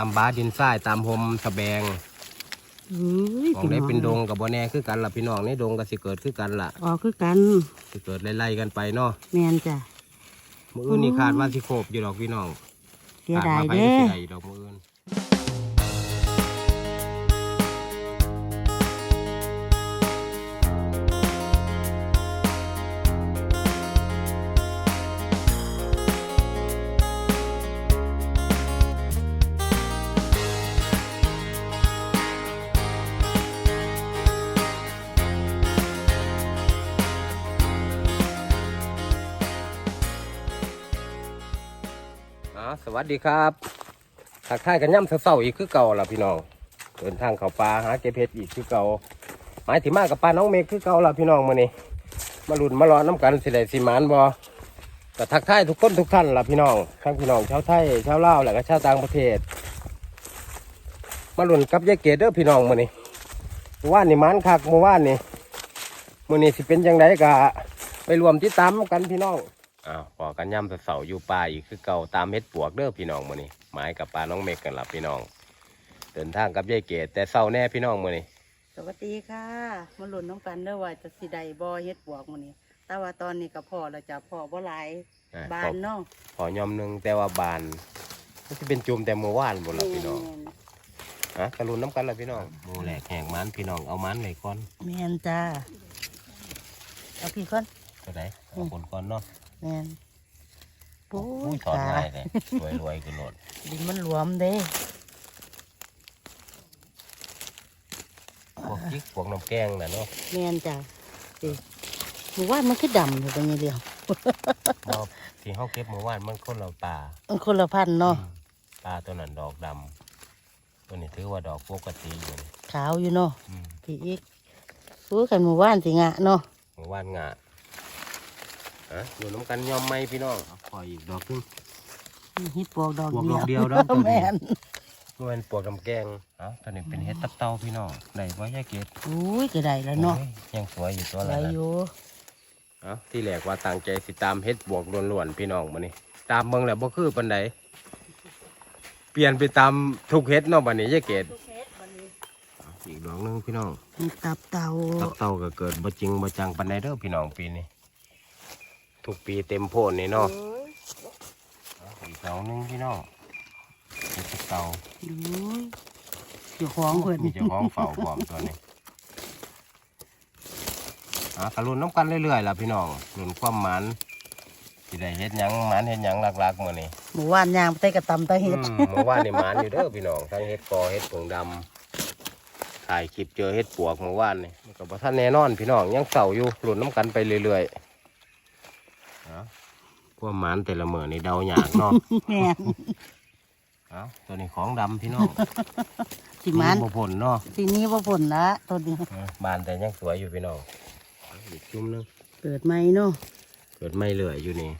ตามบ้าดินทรายตามหมสะแบงอุ้ยของได้เป็นดงกับบ่แน่คือกันล่ะพี่น้องในดงก็สิเกิดคือกันล่ะออกคือกันสิเกิดไล่ๆกันไปเนาะแมนจ้ะมื้ออื่นนี่คาดว่าสิโครบอยู่ดอกพี่น้องเสียคาดายว่าไปเด้สิอได้ดอกมื้ออื่น อ๋อสวัสดีครับทักทายกันย่ำเศร้าๆอีกคือเก่าล่ะพี่น้องเดินทางเข้าป่าหาเก็บเห็ดอีกคือเก่าหมายถึงมากกับป้าน้องเมฆคือเก่าล่ะพี่น้องมื้อนี้มาลุ้นมารอน้ำกันสิได้สิมานบ่ก็ทักทายทุกคนทุกท่านล่ะพี่น้องทั้งพี่น้องชาวไทยชาวลาวและก็ชาวต่างประเทศ มาลุ้นกับยายเกดเด้อพี่น้องมื้อนี้เมื่อวานนี่มานคักเมื่อวานนี่มื้อนี้สิเป็นจังไดก็ไปรวมติดตามกันพี่น้อง อ้าวพอกันย่ำเสาๆอยู่ป่าอีกคือเก่าตามเม็ดปวกเด้อพี่น้องมื้อนี้หมายกับปลาน้องเมกกันล่ะพี่น้องเดินทางกับยายเกดแต่เศร้าแน่พี่น้องมื้อนี้สวัสดีค่ะมาหลุนน้องกันเด้อว่าจะสิใดบ่เฮ็ดบวกมื้อนี้แต่ว่าตอนนี้ก็พอแล้วจ้ะพอบ่หลายอะบาขอนเนาะขอยอมหนึงแต่ว่าบานมันจะเป็นจุ่มแต่เมื่อวานบ่ล่ะพี่น้องฮะกระลุนน้ำกันล่ะพี่น้องหมูแหลกแหงมันพี่น้องเอามันเลยก่อนแม่นจ้าเอาพี่ก่อนก็ได้เอาคนก่อนเนาะ แม่นโอ้อุ้ยยถอนขาง่ายเลยรวยๆคือโลดดินมันหลวมเด้พวกจิกพวกน้ำแกงน่ะเนาะแม่นจ้ะสิหมู่ว่านมันคือดำอยู่ตรงนี้เดียวบ่ที่เฮาเก็บเมื่อวานมันคนละป่ามันคนละพันธุ์เนาะอืมปลาตัวนั้นดอกดำตัวนี้ถือว่าดอกปกติอยู่นี่ขาวอยู่เนาะอืมพี่อีกรู้กันหมู่ว่านสิงะเนาะเมื่อวานงา อะอยู่น้ำกันยอมไหมพี่น้องขออีกดอกหนึงเฮ็ดปวกดอกปวกเดีดยอวกเดียวเด้อตัวนี้แม่นมันปวกน้ำแกงเอ้าตัวนี้เป็นเห็ดตับเต้าพี่น้องได้ไว้ยายเกดอุ้ยก็ได้แล้วเนาะโอ้ยยังสวยอยู่ตัวไหลละนะอยู่เอ้าที่แรกว่าตั้งใจสิตามเห็ดบวกล้วนๆพี่น้องมานี่ตามเบิ่งแล้วบ่คือปานใดเปลี่ยนไปตามทุกเห็ดเนาะบัดนี้ยายเกดเอาอีกดอกหนึงพี่น้องมีตับเต่าตับเต่าก็เกิดบ่จริงบ่จังปานใดเด้อพี่น้องปีนี้ ทุกปีเต็มโพนนี่เนาะเอาอีกดอกหนึงพี่น้องเห็ดตับเต่าโอ้ยเจ้าของเพิ่นมีเจ้าของเฝ้าพร้อมตัวนี้อะกระลุนน้ำกันเรื่อยๆล่ะพี่น้องลุนความหมันสิได้เฮ็ดหยังหมันเฮ็ดหยังหลักๆมื้อนี้หมู่ว่านยางไปแต่กระตำตะเฮ็ดอืมเมื่อวานนี่หมันอยู่เด้อพี่น้องทั้งเฮ็ดกอเฮ็ดผงดำถ่ายคลิปเจอเฮ็ดปวกเมื่อวานนี่มันก็บ่ทันแน่นอนพี่น้องยังเศร้าอยู่ลุนน้ำกันไปเรื่อยๆอะ ความหมันแต่ละมื้อนี่เดายากเนาะแม่นเอ้าตัวนี้ของดำพี่น้องสิมันบ่ผลเนาะทีนี้บ่ผลละตัวนี้บานแต่ยังสวยอยู่พี่น้องอีกจุ่มหนึงเกิดใหม่เนาะเกิดไม่เหลืออยู่นี่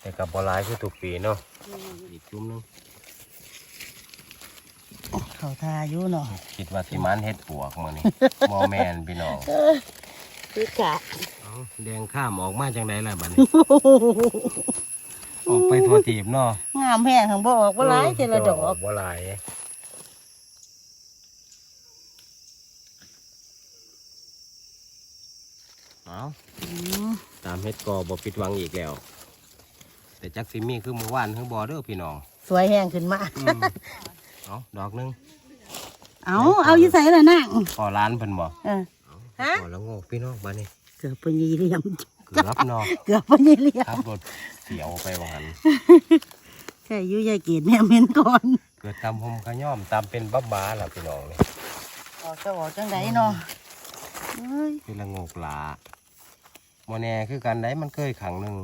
แต่กับบอลายคือทุกปีเนาะอีกจุ่มหนึงเขาทาอยู่เนาะคิดว่าสิมันเฮ็ดปวกมื้อนี้มอแมนพี่น้อง คือกะเอาแดงข้ามออกมาจังไดล่ะบัดนี้ ออกไปทั่วทีบเนาะงามแห้งข้างบ่ออกบ่หลายเจละดอกบ่หลายเอาอืมตามเฮ็ดกอบ่ผิดหวังอีกแล้ว แต่จักสิมีคือเมื่อวานคือบ่เด้อพี่น้อง สวยแห้งขึ้นมาอืมเอาดอกหนึง เอาเอาอยู่ใส่ละนั่งพอร้านเพิ่นบ่เออ ฮะพอแล้วโงกพี่น้องบ้านนี้เกือบไปยี่เหลี่ยม เกือบเนอกเกือบไปยี่เหลี่ยขัมบรถเสียวไปว่าหันแค่อยู่ยายเกีดแม่เม่นก่อนเกิดตามหมขย่อมตามเป็นบ้าบาล่ะพี่น้องนี่ออกจะออกจังไดเนาะเอ้ยคือละโงกหลาโมแน่คือกันได้มันเคยขังหนึ่ง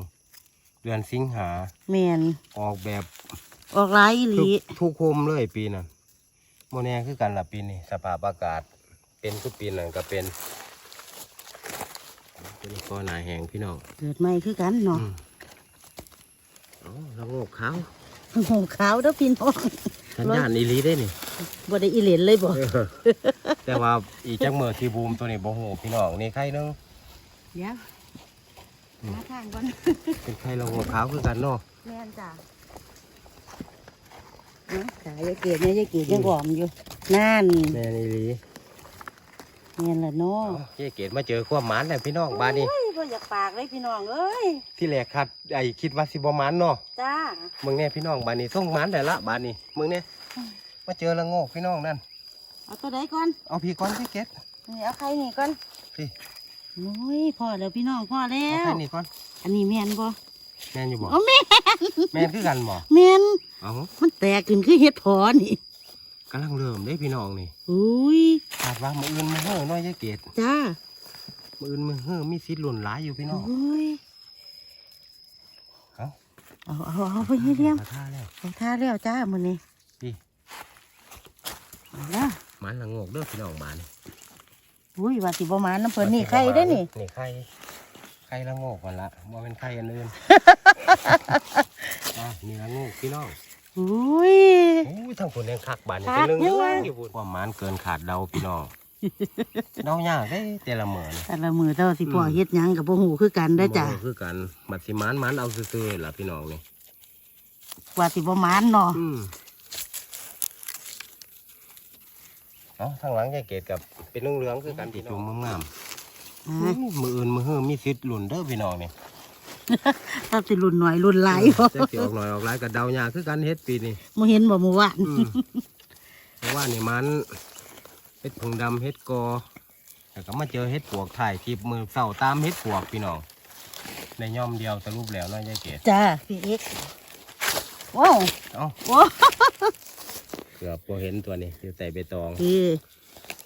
เดือนสิงหาแม่นออกแบบออกหลายอีหทุลีกทุกโคมเลยปีนั้นโมแน่คือกันละปีนี้สภาพอากาศ เป็นทุกปีนั้นก็เป็น ตัวนี้ก็หนาแหงพี่น้องเกิดใหม่คือกันเนาะอืมอ๋อละโงกขาวหงขาวเด้อพี่น้องสัญญาณอีหลีได้นี่บ่ได้อีเหลนเลยบ่แต่ว่าอีจังเมื่อที่บูมตัวนี้บ่หูพี่น้องนี่ไข่หนึงเดี๋ยวมาทางก่อนเป็นไข่ละโงกขาวคือกันเนาะแม่นจ้ะนะขายายเกดเนี่ยยายเกดยังหอมอยู่นั่นแม่นี่ลี เนียนละเนาะเจ๊เกดมาเจอความหมานแล้วพี่น้องบ้านนี้โอ้ยบ่อยากปากเลยพี่น้องเอ้ยที่แรกคัดไอ้คิดว่าสิบ่หมานเนาะจ้ามึงเนี่ยพี่น้องบ้านนี้ส่งหมานได้ละบ้านนี้มึงเนี่ยมาเจอละโงกพี่น้องนั่นเอาตัวใดก่อนเอาพี่ก้อนเจ๊เกดนี่เอาใครนี่ก่อนพี่โอ้ยพอแล้วพี่น้องพอแล้เอาวใครนี่ก้อนอันนี้แม่นบ่แม่นอยู่บ่โอ้แม่นแม่นคือกันบ่แม่นเอามันแตกขึ้นคือเห็ดพอนี่กำลังเริ่มได้พี่น้องนี่อุ้ยคาดว่ามืออื่นมือเฮ้อน้อยเจ๊เกดจ้ามืออื่นมือเฮ้อมีสิทธิ์หล่นหลายอยู่พี่น้องโอ้ยเอาเอาเอาเอาไปให้เลี้ยงมาท่าแล้วเอาท่าแล้วจ้ามื้อนี้พี่เอาละหมันละโงกเด้อพี่น้องบ้านอุ้ยว่าสิบ่มาน้ำเพิ่นนี่ใครได้อนี่นี่ไข่ไข่ละโงกก่อนละว่าเป็นไข่อันอื่นอะนี่ละโงกพี่น้อง อุ้ยโอ้ยทั้งคนยังคักบานนี่คัเป็นกเรื่องยังวะอยู่พุ่นความหมันเกินขาดเดาพี่น้องเดายากได้แต่ละมื้อนี่แต่ละมือเจ้าสิพ่อเฮ็ดหยังกับบ่ฮู้คือกันได้อจ้าบ่รู้คือกันบัดสิหมันหมันเอาซื่อๆล่ะพี่น้องนี่ว่าสิบ่มานเนาะอืมเอ้าทางหลังแกเกตกับเป็นเรื่องเหลืองๆคือกันติจุ่มงามอ่าๆมืออื่นมือเฮือมีสิทธิ์หลุนเด้อพี่น้องนี่ ถ้าสิรุ่นหน่อยรุ่นหลายบ่จะเกี่ยวออกหน่อยออกหลายกับเดายากคือกันเฮ็ดปีนี้บ่เห็นบ่เมื่อวานอืมเพราะว่านี่มันเฮ็ดผงดำเฮ็ดกอแต่ก็มาเจอเฮ็ดปวกถ่ายคลิปมือเศร้าตามเฮ็ดปวกพี่น้องในย่อมเดียวสรุปแล้วเน้อยยายเกดจ้าพี่เอ็กซ์ว้าวเอ้าว้าวเกือบพอเห็นตัวนี้อยู่ใส่ใบตองคือ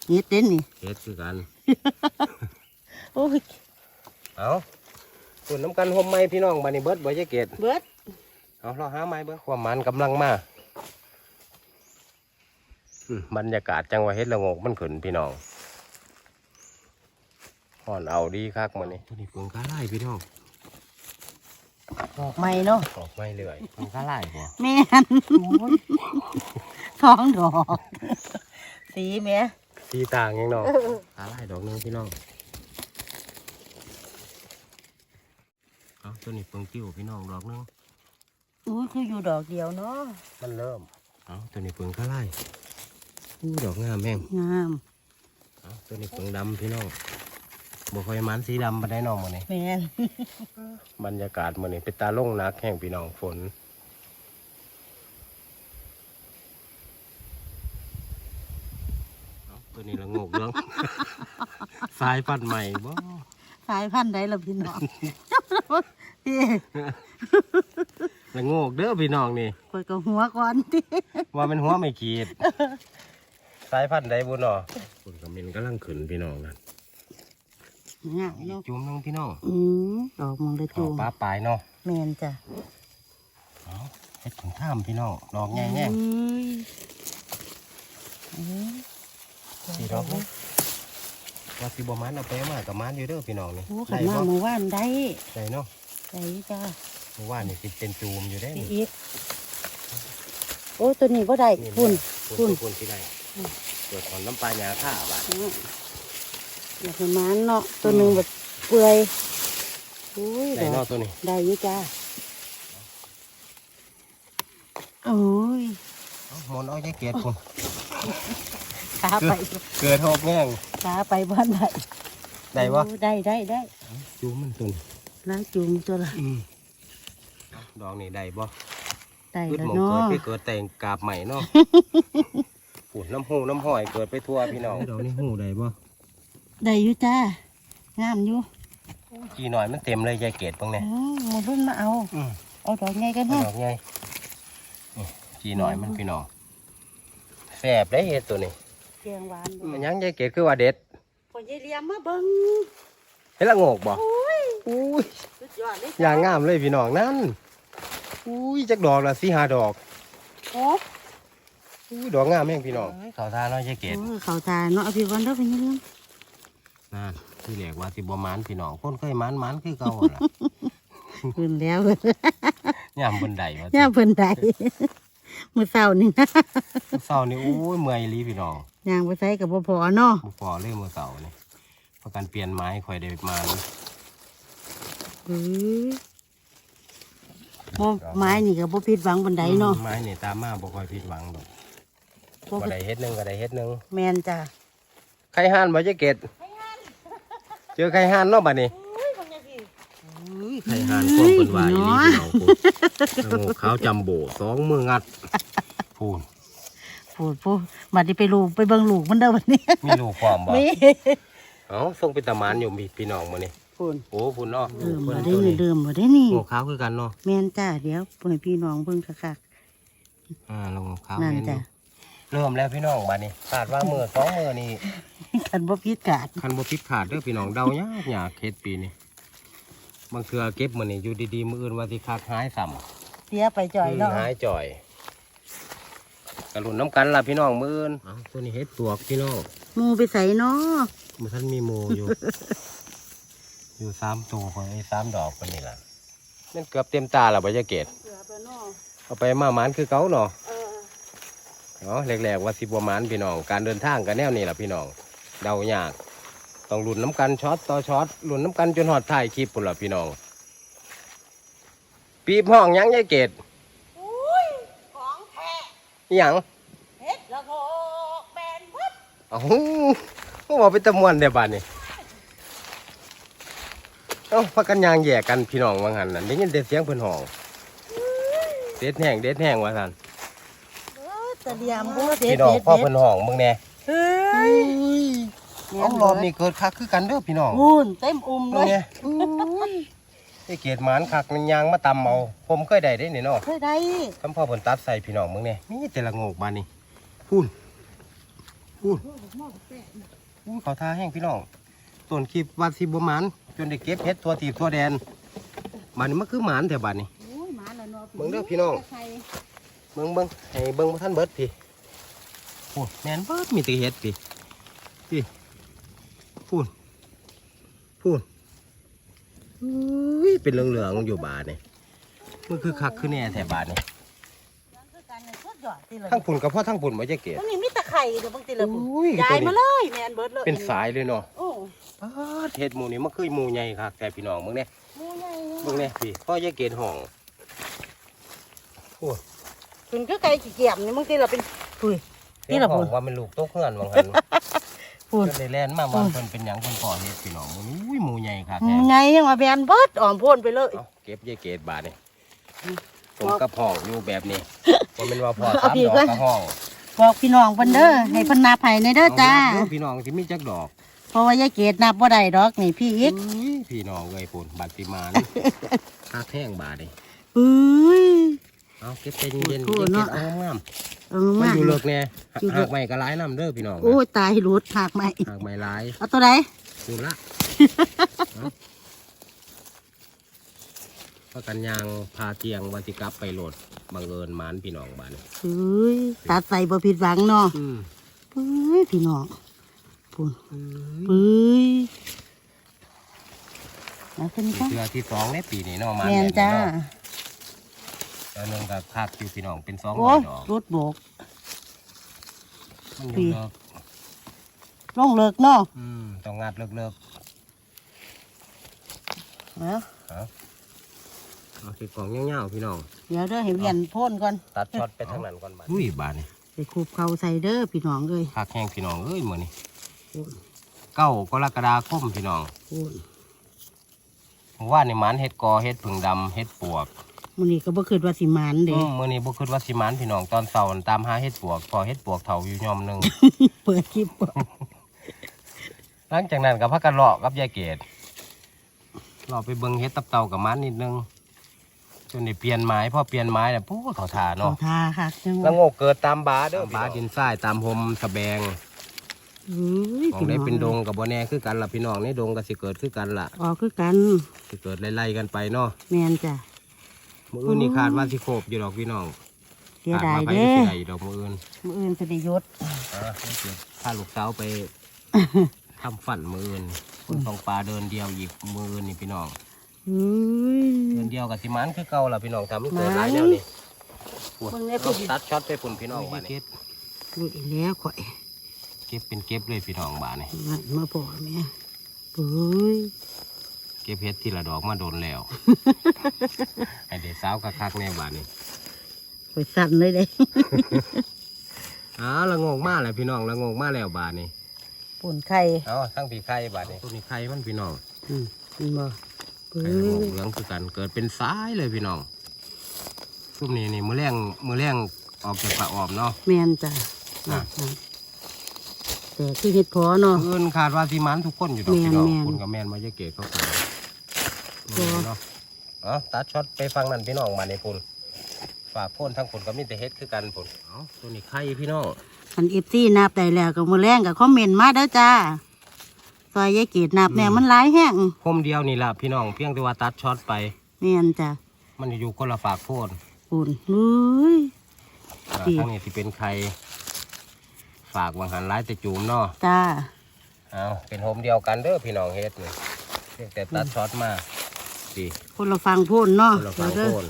เฮ็ดเต้นนี่เฮ็ดคือกัน โอ้ย เอา ส่วนน้ำกันห่มไม้พี่น้องบานี้เบิดบ่ยายเกดเบิดเอาเราหาไม้เบิดความมันกำลังมาอืมบรรยากาศจังหวะเฮ็ดละโงกมันขึ้นพี่น้องห่อนเอาดีคักมื้อนี้ตัวนี้เพิ่งกาไล่พี่น้องดอกไม้เนาะออกไม่เรื่อยเพิ่งกาไล่บ่แม่นท้องดอก สีแม่สีต่างยังน้องกาไล่ดอกหนึงพี่น้องเอา ตัวนี้เพิ่งกิ้วพี่น้องดอกหนึงอุ้ยคืออยู่ดอกเดียวเนาะมันเริ่มเอาตัวนี้เพิ่งกาไล่อู้ดอกงามแม่งงามเอาตัวนี้เพิ่งดำพี่น้องบ่ค่อยมันสีดำมาได้น้องมื้อนี้แม่นบรรยากาศมื้อนี้เป็นตาลงหนักแห่งพี่น้องฝนเอาตัวนี้ละโงกเรื่องสายพันธุ์ใหม่บ่สายพันธุ์ใดล่ะพี่น้อง พี่ละโงกเด้อพี่น้องนี่ข่อยก็หัวก่อนติว่ามันหัวไม่ขีด สายพันธุ์ใดบุญเนาะฝนกำมินกำลังขึ้นพี่น้องนั่นงามเนาะจุ่มหนึงพี่น้องอืมดอกมองได้เอาจูมปลาปลายเนาะแม่นจ้ะเอาเฮ็ดถุงท่ามพี่น้องดอกแง่แง่เอ้ยเอ้ยสี่ดอกเนาะว่าสิบ่มันเอาไปเอามากับมันอยู่เด้อพี่น้องนี่โอ้ขัได้นมาบ่เมื่อวานได้ได้เนาะ ได้จ้าเมื่อวานนี่สิเป็นจูมอยู่ได้พี่นี่อีกโอ้ตัวนี้บ่ได้คุณคุคุณณคุณที่ได้เกิดถอนน้ำปลาหยาข้าบาดอยากให้มันเนาะตัวหนึ่งแบบเปื่อยอุ้ยได้ดเนออกตัวนี้ได้อยี่จ้าโอ้ยเอาหมอนเอาใจเกียดคุณขาไปเกิดหกแง่งขาไปบ้านได้ได้วะโอ้ได้ได้ได้จูมมันตัวนี้ น้าจุ่มตัวละอืมดอกนี่ได้บ่ได้พืชแล้วหมองเนาะเกิดไปเกิดแต่งกาบใหม่เนาะปุ่นน้ำหูน้ำห้อยเกิดไปทั่วพี่น้องดอกนี่หูได้บ่ได้อยู่จ้างามอยู่จีหน่อยมันเต็มเลยใจเกตบ้างเนี่ยอ๋อหมดรุ่นมาเอาอืมเอาดอกไงกันเอาฮะดอกไงนี่จีหน่อยมันพี่น้องแสบได้เห็ดตัวนี้เกียงหวานมันยังใจเกตคือว่าเด็ดพอยายเลียมมาเบิ่ง เห็ดละโงกบ่โอ้ยอุ้ยสุดยอดเลยอย่างงามเลยพี่น้องนั่นอุ้ยจักดอกละสี่ห้าดอกโอ้อุ้ยดอกงามแม่งพี่น้องเขาทาน้อยใจเกตโอ้ยเขาตาเนาะเอาพี่วันเด้อพี่นี่เรื่องนั่นที่เรียกว่าสิบ่หมานพี่น้องคนเคยหมานหมานคือเก่าล่ะขึ้นแล้วย่ามบนไดว่าสิย่าเพิ่นได้มื้อเช้านี่นะเศร้านี่โอ้ยเมื่อยอีหลีพี่น้องย่างไปใส่กับบ่พอเนาะบุพอเลยเมื่อเสาร์นี่ ประกันเปลี่ยนไม้คอยได้มาอือบ่ไม้นี่ก็บ่ผิดหวังบันไดเนาะไม้นี่ตามมาบ่ค่อยผิดหวังดอกบ่บ่ได้เฮ็ดหนึงก็ได้เฮ็ดหนึงแมนจ้ะไข่ห่านบ่จะเกตเจอไข่ห่านเนาะบัดนี้ไข่ห่านความเพิ่นว่าอีหลีพี่น้องกูโง่ขาวจำโบสองมืองัดพูนพูดพูดบัดนี้ไปลูกไปเบิ่งลูกมันเด้อวันนี้มีลูกความบ่มี เอ้าส่งเป็นตะหมานอยู่มีพี่น้องมื้อนี้พูดโอ้พุ่นเนาะเดิมเพิ่บ่นได้ตัวนี่นี้เดิมบ่ได้นี่โง่ขาวคือกันเนาะแม่นจ้าเดี๋ยวเพิ่นพี่น้องเบิ่งคักอ่าลงขาวนั่นแม่นอจ้ะยู่เริ่มแล้วพี่น้องบัดนี้คาดว่ามื้อสองมื้อนี่ๆกันบ่ผิดกาดคันบ่ผิดขาดเด้อพี่น้องเดายากยากเฮ็ดปีนี้บางเทื่อเก็บมื้อนี้อยู่ดีๆมื้ออื่นว่าสิคักหายซ้ำเสียไปจ่อยเนาะหายจ่อยกระหลุนน้ำกันล่ะพี่น้องมื้ออื่นเอ้าตัวนี้เฮ็ดปวกพี่น้องหมูไปใส่เนาะ มื่อท่านมีโมอยู่ อยู่สามตัวคนไอ้สามดอกคนนี้ล่ะนั่นเกือบเต็มตาแล้วบรรยากาศเสือไปเนาะเอาไปมาหมานคือเก่าเนาะเออเนาะแรกๆว่าสิบวหมานพี่น้อง การเดินทางกันแนวนี้ล่ะพี่น้อง เดายาก ต้องหลุนน้ำกันช็อตต่อช็อตหลุนน้ำกันจนหอดถ่ายคลิปปุ่นล่ะพี่น้อง ปีบห้องหยังยายเกดอุ้ยของแท้อิหยังเฮ็ดละโงกแบนเบิด เอ้า หูว่าเป็นตะมวนเดี๋ยวบ้านนี้เอ้าพักกันยางแย่กันพี่น้องว่างันน่ะได้ยินแต่เสียงเพิ่นห้องเด็ดแห้งเด็ดแห้งว่าซั่นเออตะเดียมบ่เด็ดพี่น้องเด็ดพ่อเด็เพิ่ดนห้องมึงแน่เฮ้ยเอารอบนี้เกิดคักคือกันเด้อพี่น้องพูนเต็มอุ้มเลมึงยแน่ไอ้เกียดหมานคักมันยางมาตำเอาผมเคยได้เด้นี่เนาะเคยได้คำพ่อเพิ่นตัดใส่พี่น้องมึงแน่มีแต่ละโงกบานนี้พูนพูน พูนเขาทาแห้งพี่น้องต้นคลิปว่าสิบ่หมานจนได้เก็บเฮ็ดตัวตีบตัวแดนบานนี้มันคือหมานแถวบานนี้ โอ้ยหมาแล้วเนาะเบิ่งเด้อพี่น้อง ใครเบิ่งเบิ่งให้เบิ่งบ่ทันเบิดพี่โอ้แม่นเบิดมีแต่เฮ็ดพี่พี่พูนพูนอุ้ยเป็นเหลืองๆอยู่บานนี่มันคือคักคือแน่แถวบานนี่คือกันเนี่ยสุดยอดติเลยทั้งปุ่นกับพ่อทั้งปุ่นบ่จะเกตมันมีมีแตะ ไคร่เดี๋ยวบางทีเลยอุ้ยย้ายมาเลยแมนเบิดเลยเป็นสายเลยเนาะโอ้ปาดเฮ็ดหมูนี่มันคือหมูใหญ่คักแต่พี่น้องมึงเนี่ยหมูใหญ่มึงเนี่ยพี่พ่อจะเกตห้องถึงก็ไก่ขี้เกียจนี่บางทีเราเป็นปุยนี่ล่ะห้พุ่องนว่ามันลูกตกเฮือนว่างั้นพูนก็ได้แล่นมาว่าเพิ่นเป็นหยังเพิ่นก่อเฮ็ดพี่น้องมึงอุ้ยหมูใหญ่คักหมูแท้ใหญ่ยังมาแบนเบิดอ่อมโพ่นไปเลยเอาเก็บยายเกตบาดนี่ตรงกระพองอยู่แบบนี้ว่าเป็นว่าพอเอาสามพี่ดอกก่อนกระห้อง บอกพี่น้องเพิ่นเด้อให้เพิ่นนับให้ในเด้อจ้าเอเด้อพี่น้องที่มีจักดอกเพราะว่ายายเกดนับบ่ได้ดอกนี่พี่อีกอุ้ยพี่น้องเอ้ยปุ่นบาดสิมานคักแห้งบาดนี่ปุ้ย เอาเก็บใจเย็นๆโอ้เก็บโหเนาะ เอางามเออๆมันมาอยู่เลิกแน่อยู่เลิหาก กไม้ก็หลายน้ำเด้อพี่น้องโอ้ยตายรูดหักไหมหากไม้หลายเอาตัวไหนดูละเอา พากันยางพาเตียงวาสิกลับไปโหลดบังเอิญหมานพี่น้องบ้านเฮ้ยตัดใส่บ่ผิดหวังเนาะอืมปุ้ยพี่น้องปุ้ยปุ้ยเอาขึ้นนี่จ้าเทือที่สองในปีนี้เนาะหมานแมนจ้าแล้วนึงกับคาดอยู่พี่น้องเป็นสองโอ้ยดอกรถโบกมันอปียู่เลิกร่องเลิกเนาะอืมต้องงัดเลิกเลิกเอา เอาสิกล่องเงี้ยวๆพี่น้อง เดี๋ยวเด้อให้เวียนโพ่นก่อนตัดช็อตไปทางนั้นก่อนบ้านอุ้ยบ้านนี่ไปคูบเขาใส่เด้อพี่น้องเลยคักแห้งพี่น้องเอ้ยมื้อนี้เก้ากรกฎาคมพี่น้องโอ้ยว่านี่หมันเฮ็ดกอเฮ็ดผึ่งดำเฮ็ดปวกมื้อนี้ก็บ่คิดว่าสิหมานเด้อืมมื้อนี้บ่คิดว่าสิหมันพี่น้องตอนเช้านั่นตามหาเฮ็ดปวกพอเฮ็ดปวกเฒ่าอยู่ยอมหนึงเปิดคลิปบ่หลังจากนั้นก็พักกันเลาะกับยายเกดเลาะไปเบิ่งเฮ็ดตับเต่ากับมันนิดนึง จนได้เปลี่ยนไม้พอเปลี่ยนไม้แล้วปุ๊บเขาทาขอเนาะทาค่ะจังหแล้ววะโง่เกิดตามบาเด้อบาดินทรายตามหมสะแบงเฮ้ยของได้เป็นดงกับบ่แน่คือกันล่ะพี่น้องในดงก็สิเกิดคือกันล่ะออกคือกันสิเกิดไล่ๆกันไปเนาะแมนจ้ะ มื้ออื่นนี่คาดว่าสิโคบอยู่ดอกพี่น้องเสียคาดายมาไปเด้สิได้อยู่ดอกมื้ออื่นมื้ออื่นสิได้หยศอ่าถ้าลูกสาวไปทำฝันมื้ออื่นคนของปลาเดินเดียวอีกมื้ออื่นนี่พี่น้องเฮ้ยเดือน เดียวกับสิมันคือเก่าล่ะพี่น้องทำมันเกิดไม้หลายแนวนี่เบิ่งแน่พี่ตัดช็อตไปปุ่นพี่น้องบ้านนี้ดูอีกแล้วข่อยเก็บเป็นเก็บเลยพี่น้องบ้านนี่มันมาพอแม่เฮ้ยเก็บเฮ็ดที่ละดอกมาโดนแล้วไอเด็กสาวคักๆแน่บาดนี้ไปสั่นเลยเด้อ้าวละงงมากเลยพี่น้องละงงมากแล้วบาดนี้ปุ่นไข่เอาทั้งปีไข่บาดนี้ตัวนี้ไข่มันพี่น้องอืมนี่บ่เอ้ ไข่ละงงยเหลืองคือกันเกิดเป็นสายเลยพี่น้องซุมนี้นี่มือแรงมือแรงออกจากปลาออมเนาะแม่นจ้ะอะอะแต่ที่เฮ็ดพอเนาะเงินขาดว่าสีมันทุกคนอยู่ดอกพี่น้องแม่นๆคุณกับแมนมาเยอะเกตเขาขายพอเนาะเอ๋อตัดช็อตไปฟังนั่นพี่น้องมาในพุ่นฝากพ่นทั้งพุ่นก็มีแต่เฮ็ดคือกันพุ่นเอ้าตัวนี้ไข่พี่น้องอันเอฟซีนับได้แล้วก็มือแรงกับคอมเมนต์มาเด้อจ้า ซอยยายเกดนับแน่มันหลายแห้งคมเดียวนี่ล่ะพี่น้องเพียงแต่ว่าตัดช็อตไป แม่นจ้ะมันอยู่คนละฝากโพนปุ่นเฮ้ยอ่าดี ทั้งนี้ที่เป็นไข่ฝากวางหันร้ายแต่จูมเนาะจ้าเอาเป็นโฮมเดียวกันเด้อพี่น้องเฮ็ดนี่เพียงแต่ตัดช็อตมาดีคนละฟังพูนเนาะคนละฝากเด้อโพน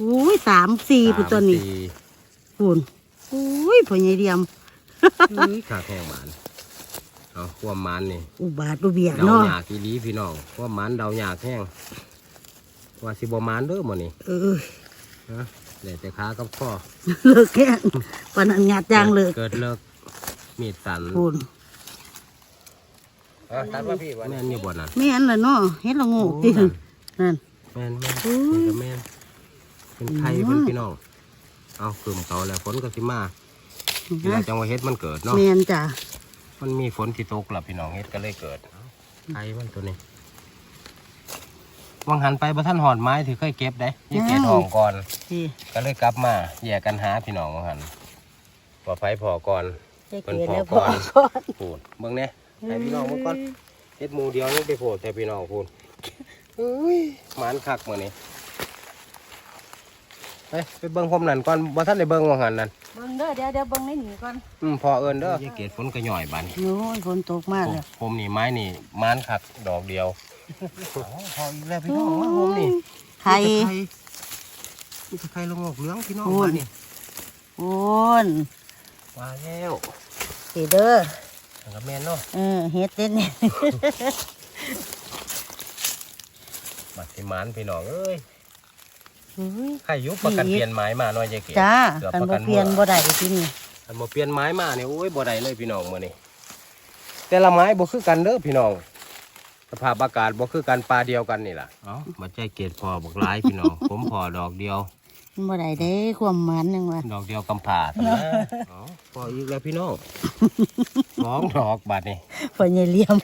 อุ้ยสามสี่ปุ่นตัวนี้สามสี่ปุ่นอุ้ยพ่อใหญ่เดียม อุ้ยขาแข้งหมาน เอาความมันนี่อุบาทอุเบียดเดาเนาะหยากอีหลีพี่น้องความมันเดาหยากแห้งว่าสิบ่มันเด้อมื้อนี้เออนะเดี๋ยวแต่ขากับข้อเลิกแค่ปานนันงาดยางเลิกเกิดเลิกมีดสั่นปุ่นอะตัดมาพี่วันนี้นี่บ่นั่นแม่นล่ะเนาะเฮ็ดละโงูตินั่นแม่นแม่นอุ้ยนี่ก็แม่นเป็นไข่อืมเป็นพี่น้องเอาคืมเขาแล้วฝนก็สิมาเวลานะจังหวะเฮ็ดมันเกิดเนาะแม่นจ้ะ มันมีฝนที่ตกล่ะพี่น้องเฮ็ดก็เลยเกิดไข่มันตัวนี้วางหันไปบ่ทันหอดไม้ที่เคยเก็บได้ยี่เก็บหองก่อนนี่ก็เลยกลับมาแยกกันหาพี่น้องวางหันพอไฟพอก่อนยายเพิ่เกนดแล้วพพออก่อนก่อนพูดเบิ่งแหน่ให้พี่น้องเบิ่งก่อนเฮ็ดหมูเดียวยังไปโผล่แต่พี่น้องพูดเอ้ยหมานคักมื้อนี้ ไปไปเบิ่งผมนั่นก่อนบ่ทันได้เบิ่งว่าหันนั่นเบิ่งเด้อเดี๋ยวเดี๋ยวเบิ่งในหนีก่อนอืมพอเอิ้นเด้อยายเกดฝนก็ย่อยบัดนี้โอ้ยฝนตกมากเลยผมนี่ไม้นี่หมานคักดอกเดียวพออีกแล้วพี่น้องมาผมนี่ไข่มีแต่ไข่ลงออกเหลืองพี่น้องโอ้ยมานี่โอนมาแล้วสีเด้อแล้วก็แม่นเนาะเออเฮ็ดเด็ดเนี่ยบัดสิหมานพี่น้องเอ้ย เฮ้ยใครอยุบประกันเปลี่ยนไม้มาหน่อยยายเกดจ้าเกือบกันประบ่กันเปลี่ยนหมดบ่ได้ที่นี่อันบ่เปลี่ยนไม้มาเนี่ยโอ้ยบ่ได้เลยพี่น้องมื้อนี้แต่ละไม้บ่คือกันเด้อพี่น้องสภาพอากาศบ่คือกันปลาเดียวกันนี่ล่ะเอ้าบ่ใจเกตพอบักหลายพี่น้องผมพอดอกเดียวบ่ได้เด้ความหมันนึงว่าดอกเดียวกำผาซั่นนะเอ้าพออีกแล้วพี่น้องสองดอกบาดนี้พ่อใหญ่เหลี่ยม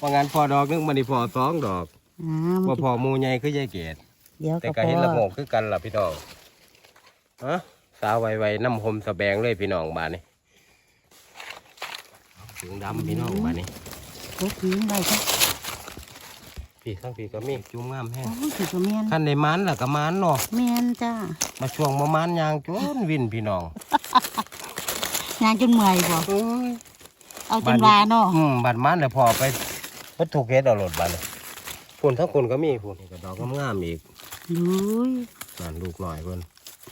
ว่างั้นพอดอกหนึงมันนี่พอสองดอกอ่ามับ่นพอหมู่ใหญ่คือยายเกต เดี๋ยวแต่ก็ก็พเห็นอละโงกคือกันล่ะพี่น้องฮะสาวไวๆน้ำหมสะแบงเลยพี่น้องบาดนี้ถึงดำพี่น้องบาดนี้พกนี้ไว้จ้ะพี่ข้างพี่ก็มีจุ่มงามแห้งโอ้ยสิก็แม่นขั้นในมันล่ะก็มันเนาะแม่นจ้ามาช่วงมามันยางจนวินพี่น้องงานจนเมื่อยบ่เอ้ย เอาจนว่าเนาะอืมบัดมันแล้วพอไปวัตถุเกศเอารถบัดเลยพุ่นทั้งคนก็มีพุ่นนี่ก็ดอกงามๆอีก อุ้ยนั่นลูกหน่อยเพิ่น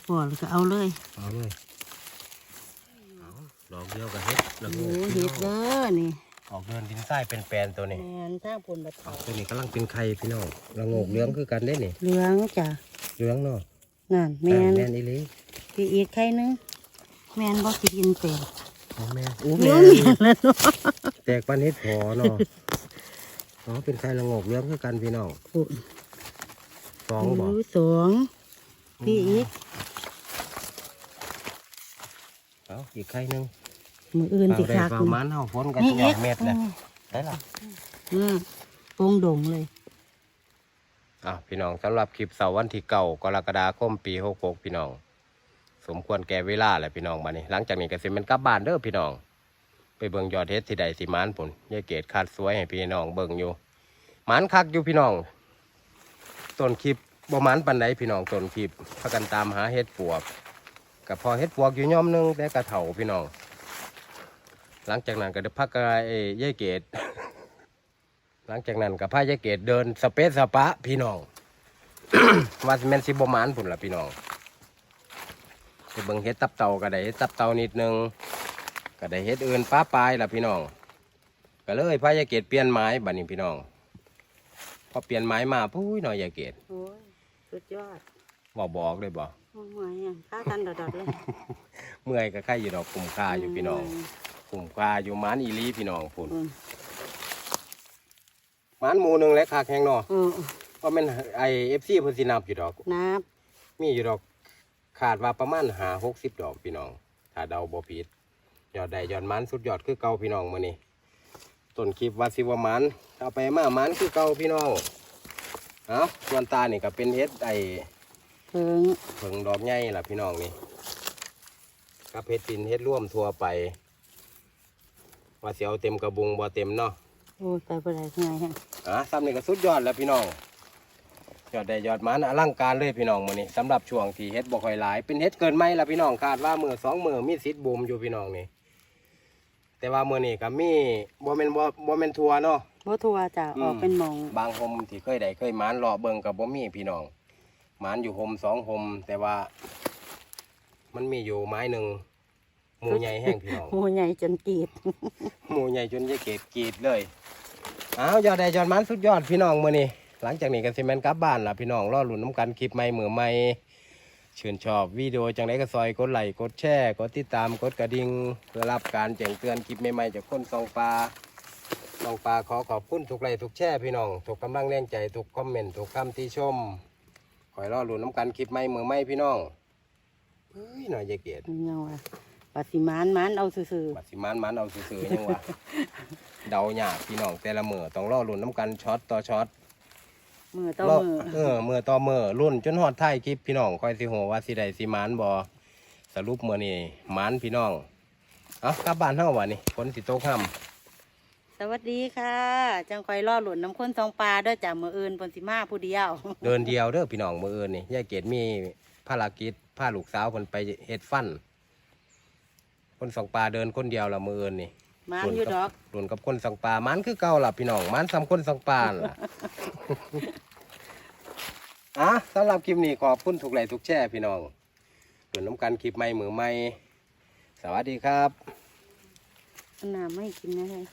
พอแล้วก็เอาเลย เอาเลยเอาดอกเดียวก็เฮ็ดแล้วโอ้ก็ยเฮ็ดเด้อนี่ออกเดินดินทรายเป็นแปลนตัวนี้แม่นทางพุ่นบัดเอาตัวนี้กำลังเป็นไข่พี่น้องละโงกเหลืองคือกันได้นี่เหลืองจ้ะเหลืองเนาะนั่นแม่นแม่นอีหลีพี่อีกไข่นึงแม่นบ่สิกินเป็นเอาแม่นอู้เหลืแม่องน แม่นแล้วเนาะแตกปานเฮ็ดพอเนาะ อ๋อเป็นไข่ละโงกเหลืองคือกันพี่น้องพุ่น สองบ่โยสองพี่อีกเอาอีกไข่หนึงมืออื่นสิเอาได้คักเฝ้ามันเฮาฝนกันนี่หยอีอกกเม็ดเลยได้ล่ะอืมโป่งดงเลยอะพี่น้องสำหรับคลิปเสาร์วันที่เก่ากรกฎาคมปี66พี่น้อง สมควรแก่เวลาแหละพี่น้องบัดนี้หลังจากนี้ก็สิเป็นกลับบ้านเด้อพี่น้อง ไปเบิ่งยอดเฮ็ดที่ใดสิมานพุ่นยายเกดคาดสวยให้พี่น้องเบิ่งอยู่หมานคักอยู่พี่น้อง ต้นคลิปบ่มานปานใดพี่น้องต้นคลิปพากันตามหาเฮ็ดปวกก็พอเฮ็ดปวกอยู่ย่อมนึงแต่กระเถาพี่น้อง หลังจากนั้นก็ได้พักกับไอ้ยายเกดหลังจากนั้นก็พายายเกดเดินสเปซสปะพี่น้องว่าสแมนสิบ่มานพุ่นละพี่น้องไปเบิ่งเฮ็ดตับเต่าก็ได้เฮ็ดตับเต่านิดนึงก็ได้เฮ็ดอื่นป้าปลายละพี่น้องก็เลยพายายเกดเปลี่ยนไม้บัดนี้พี่น้อง อเปลี่ยนไม้มาปุ้ยหน่อยอย่าเกตโอ้ยสุดยอดบอกบอกเลยบอกโอ้ยเมื่อยอะข้าทันดอดๆเลยเมื่อยก็ใครอยู่ดอกคุ้มค่าอยู่พี่น้องคุ้มค่าอยู่หมันอีหลีพี่น้องพุ่นอืมหมันหมูหนึ่งและคาแข็งเนาะอืมเพราะมันไอเอฟซีเพิ่นสินับอยู่ดอกนับมีอยู่ดอกขาดว่าประมาณหาหกสิบดอกพี่น้อง ถ้าเดาบ่ผิดยอดใดยอดหมันสุดยอดคือเก่าพี่น้องมื้อนี้ ต้นคลิปว่าสิว่าหมันเอาไปมาหมันคือเก่าพี่น้องเอาส่วนตานี่ก็เป็นเฮ็ดไอเพิงเผิงดอกใหญ่ล่ะพี่น้องนี่กับเฮ็ดดินเฮ็ดร่วมทั่วไป ว่าสิเอาเต็มกระบุงบ่เต็มเนาะโอ้ยไปบ่ได้ง่ายฮะอะซ้ำนี่ก็สุดยอดแล้วพี่น้องยอดได้ยอดหมันอลังการเลยพี่น้องมื้อนี้สำหรับช่วงที่เฮ็ดบ่ค่อยหลาย เป็นเฮ็ดเกินไหมล่ะพี่น้องคาดว่ามือสองมือมีสิทธิ์บูมอยู่พี่น้องนี่ แต่ว่ามื้อนี้ก็มีบ่แม่นบ่บ่แม่นทัวเนาะ บ่ทัวจ้ะอืม ออกเป็นหมอง บางโฮมที่เคยได้เคยหมานรอเบิ่งก็บ่มีพี่น้องหมานอยู่โฮมสองโฮมแต่ว่า มันมีอยู่ไม้หนึ่งหมูใหญ่แห้งพี่น้อง หมูใหญ่จนกรีด หมูใหญ่จนยายเกดกรีดเลยอ้าวยอดได้ยอดมันสุดยอดพี่น้องมื้อนี้หลังจากนี้ก็สิแม่นกลับบ้านล่ะพี่น้องรอลุ้นน้ำกันคลิปใหม่มือใหม่ ชื่นชอบวิดีโอจังไดก็ซอยกดไลค์กดแชร์กดติดตามกดกระดิ่งเพื่อรับการแจ้งเตือนคลิปใหม่ๆจากคนซองปลาซองปลาขอขอบคุณทุกไลค์ทุกแชร์พี่น้องทุกกำลังแรงใจทุกคอมเมนต์ทุกคำที่ชมคอยรอลุ้นน้ำกันคลิปใหม่มือใหม่พี่น้องเฮ้ยหน่อยยายเกดมันยังว่าปฏิมานมันเอาซื่อบัดสิมันมันเอาซื่อๆยังวะ เดาหยากพี่น้องแต่ละมือต้องรอรุ่นน้ำกันช็อตต่อช็อตๆ มือต่อรอมือเออมือต่อมือรุ่นจนฮอดท้ายคลิปพี่น้องคอยสิโหว่าสิได้สิหมานบ่สรุปมื้อนี้หมานพี่น้องเอากลับบ้านเฮาว่ะนี่ฝนสิตกค่ำสวัสดีค่ะจังคอยล่อหลุนน้ำข้นทองปลาเด้อจ้ะมืออื่นปนสิมาผู้เดียว เดินเดียวเด้อพี่น้องมื้ออื่นนี่ยายเกดมีภารกิจพาลูกสาวเพิ่นไปเฮ็ดฟันคนสองปลาเดินคนเดียวละมื้ออื่นนี่มันอยู่ดอกรุ่นกับคนสองปลามันคือเก่าล่ะพี่น้องมันซ้ำคนสองปลานั่นล่ะ อะสำหรับคลิปนี้ขอบคุณถูกไลค์ทุกแชร์พี่น้องส่วนน้ำกันคลิปใหม่มือใหม่ สวัสดีครับ น้ำไม่กินนะเลย